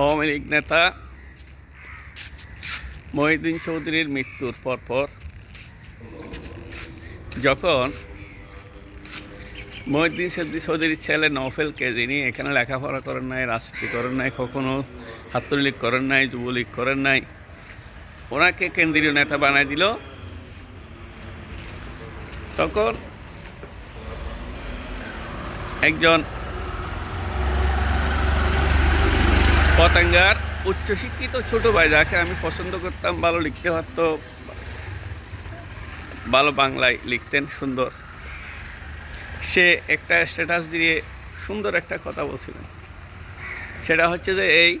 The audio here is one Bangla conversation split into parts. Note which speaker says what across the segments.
Speaker 1: আওয়ামী লীগ নেতা মহিউদ্দিন চৌধুরীর মৃত্যুর পরপর যখন মহিউদ্দিন চৌধুরী চৌধুরীর ছেলে নফেলকে যিনি এখানে লেখাপড়া করেন নাই, রাজনীতি করেন নাই, কখনো ছাত্রলীগ করেন নাই, যুবলীগ করেন নাই, ওনাকে কেন্দ্রীয় নেতা বানাই দিল। তখন একজন পতাঙ্গার উচ্চশিক্ষিত ছোট ভাই যাকে আমি পছন্দ করতাম, ভালো লিখতে পারতো। ভালো বাংলায় লিখতেন, সুন্দর। সে একটা স্ট্যাটাস দিয়ে সুন্দর একটা কথা বলছিলেন। সেটা হচ্ছে যে এই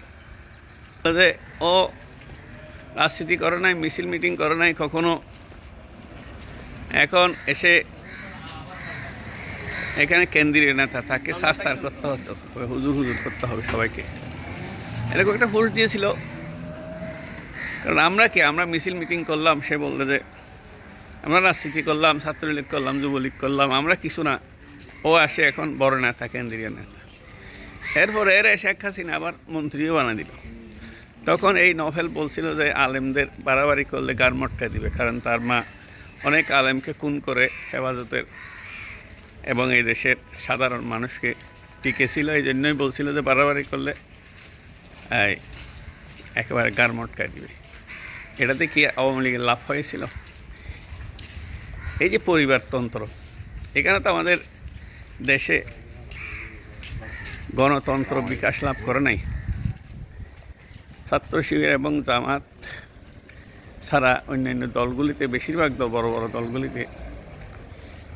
Speaker 1: যে ও রাজনীতি করে নাই, মিছিল মিটিং করে নাই কখনো। এখন এসে এখানে কেন্দ্রীয় নেতা, তাকে সার করতে হতো হুজুর হুজুর করতে হবে সবাইকে। এরকম একটা পোস্ট দিয়েছিল। কারণ আমরা কি? আমরা মিছিল মিটিং করলাম, সে বলল যে, আমরা রাজনীতি করলাম, ছাত্রলীগ করলাম, যুবলীগ করলাম, আমরা কিছু না। ও আসে এখন বড় নেতা, কেন্দ্রীয় নেতা। এরপর এর শেখ হাসিনা আবার মন্ত্রীও বানা দিল। তখন এই নভেল বলছিল যে, আলেমদের বাড়াবাড়ি করলে গার মটকা দিবে, কারণ তার মা অনেক আলেমকে খুন করে হেফাজতের এবং এই দেশের সাধারণ মানুষকে টিকেছিল। এই জন্যই বলছিল যে, বাড়াবাড়ি করলে একেবারে গার মটকা দিবে। এটাতে কি আওয়ামী লীগের লাভ হয়েছিল? এই যে পরিবারতন্ত্র, এখানে তো আমাদের দেশে গণতন্ত্র বিকাশ লাভ করে নাই। ছাত্র শিবির এবং জামাত ছাড়া অন্যান্য দলগুলিতে, বেশিরভাগ বড় বড় দলগুলিতে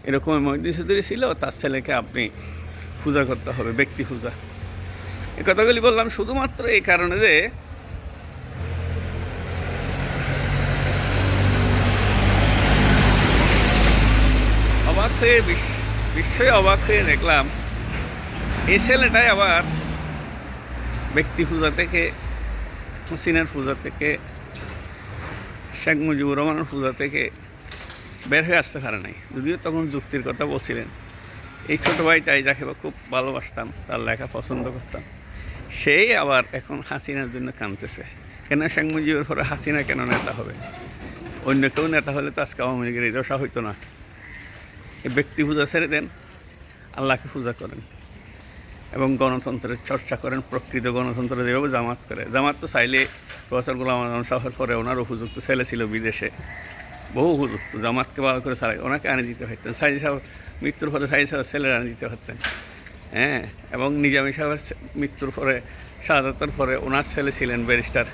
Speaker 1: এরকম মহিদিন চৌধুরী ছিল। তার ছেলেকে আপনি পূজা করতে হবে, ব্যক্তি পূজা। এ কথাগুলি বললাম শুধুমাত্র এই কারণে যে অবাক হয়ে বিস্ময়ে অবাক হয়ে দেখলাম এই ছেলেটাই আবার ব্যক্তি পূজা থেকে, হাসিনার পূজা থেকে, শেখ মুজিবুর রহমানের পূজা থেকে বের হয়ে আসতে পারে নাই। যদিও তখন যুক্তির কথা বলছিলেন। এই ছোটো ভাইটাই যাকে খুব ভালোবাসতাম, তার লেখা পছন্দ করতাম। সেই আবার এখন হাসিনার জন্য কাঁদতেছে। কেন শেখ মুজিবের পরে হাসিনা কেন নেতা হবে? অন্য কেউ নেতা হলে তো আজকে আওয়ামী লীগের এই দশা হইতো না। এই ব্যক্তি পূজা ছেড়ে দেন, আল্লাহকে পূজা করেন এবং গণতন্ত্রের চর্চা করেন, প্রকৃত গণতন্ত্র যেভাবে জামাত করে। জামাত তো চাইলে প্রফেসর গোলাম আজম সাহের পরে ওনার উপযুক্ত ছেলে ছিল বিদেশে। বহু উপযুক্ত। জামাতকে ভালো করে চালাই ওনাকে আনে দিতে পারতেন। সাইজ সাহেব মৃত্যুর পরে সাইজি সাহেব ছেলেরা আনে দিতে পারতেন। হ্যাঁ এবং নিজামী সাহেবের মৃত্যুর পরে, শাহাদাতের পরে ওনার ছেলে ছিলেন ব্যারিস্টার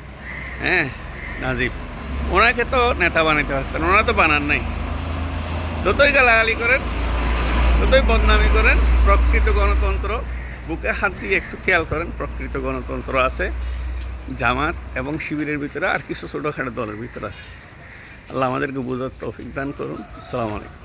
Speaker 1: হ্যাঁ নাজিব। ওনাকে তো নেতা বানাইতে পারতেন ওনারা তো বানান নাই। যতই গালাগালি করেন ততই বদনামি করেন, প্রকৃত গণতন্ত্র বুকে হাত দিয়ে একটু খেয়াল করেন, প্রকৃত গণতন্ত্র আছে, জামাত এবং শিবিরের ভিতরে আর কিছু ছোটোখাটো দলের ভিতরে আছে। আল্লাহ আমাদেরকে বোঝার তৌফিক দান করুন। আসসালামু আলাইকুম।